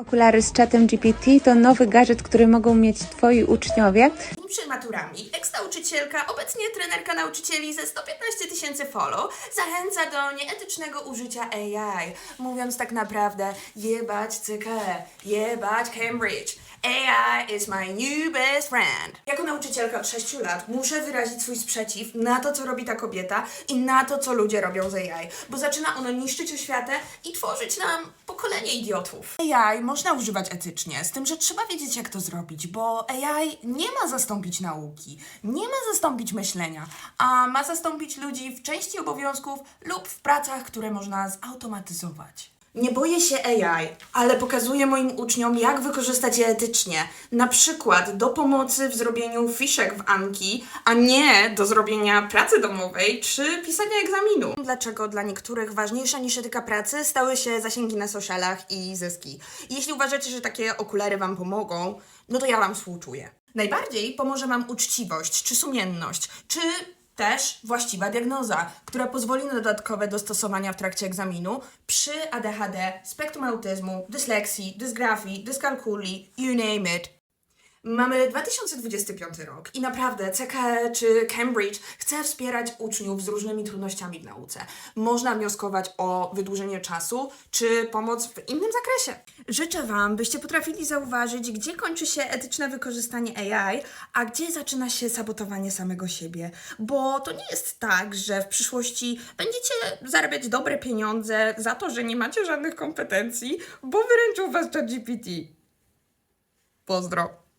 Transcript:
Okulary z czatem GPT to nowy gadżet, który mogą mieć Twoi uczniowie. Przed maturami eks-nauczycielka, obecnie trenerka nauczycieli ze 115 tysięcy follow, zachęca do nieetycznego użycia AI, mówiąc tak naprawdę jebać CKE, jebać Cambridge. AI is my new best friend. Jako nauczycielka od 6 lat muszę wyrazić swój sprzeciw na to, co robi ta kobieta i na to, co ludzie robią z AI, bo zaczyna ono niszczyć oświatę i tworzyć nam pokolenie idiotów. AI można używać etycznie, z tym, że trzeba wiedzieć, jak to zrobić, bo AI nie ma zastąpić nauki, nie ma zastąpić myślenia, a ma zastąpić ludzi w części obowiązków lub w pracach, które można zautomatyzować. Nie boję się AI, ale pokazuję moim uczniom, jak wykorzystać je etycznie. Na przykład do pomocy w zrobieniu fiszek w Anki, a nie do zrobienia pracy domowej czy pisania egzaminu. Dlaczego dla niektórych ważniejsza niż etyka pracy stały się zasięgi na socialach i zyski? Jeśli uważacie, że takie okulary Wam pomogą, no to ja Wam współczuję. Najbardziej pomoże Wam uczciwość czy sumienność, czy też właściwa diagnoza, która pozwoli na dodatkowe dostosowania w trakcie egzaminu przy ADHD, spektrum autyzmu, dysleksji, dysgrafii, dyskalkuli, you name it. Mamy 2025 rok i naprawdę CKE czy Cambridge chce wspierać uczniów z różnymi trudnościami w nauce. Można wnioskować o wydłużenie czasu czy pomoc w innym zakresie. Życzę Wam, byście potrafili zauważyć, gdzie kończy się etyczne wykorzystanie AI, a gdzie zaczyna się sabotowanie samego siebie. Bo to nie jest tak, że w przyszłości będziecie zarabiać dobre pieniądze za to, że nie macie żadnych kompetencji, bo wyręczył Was ChatGPT. Pozdro.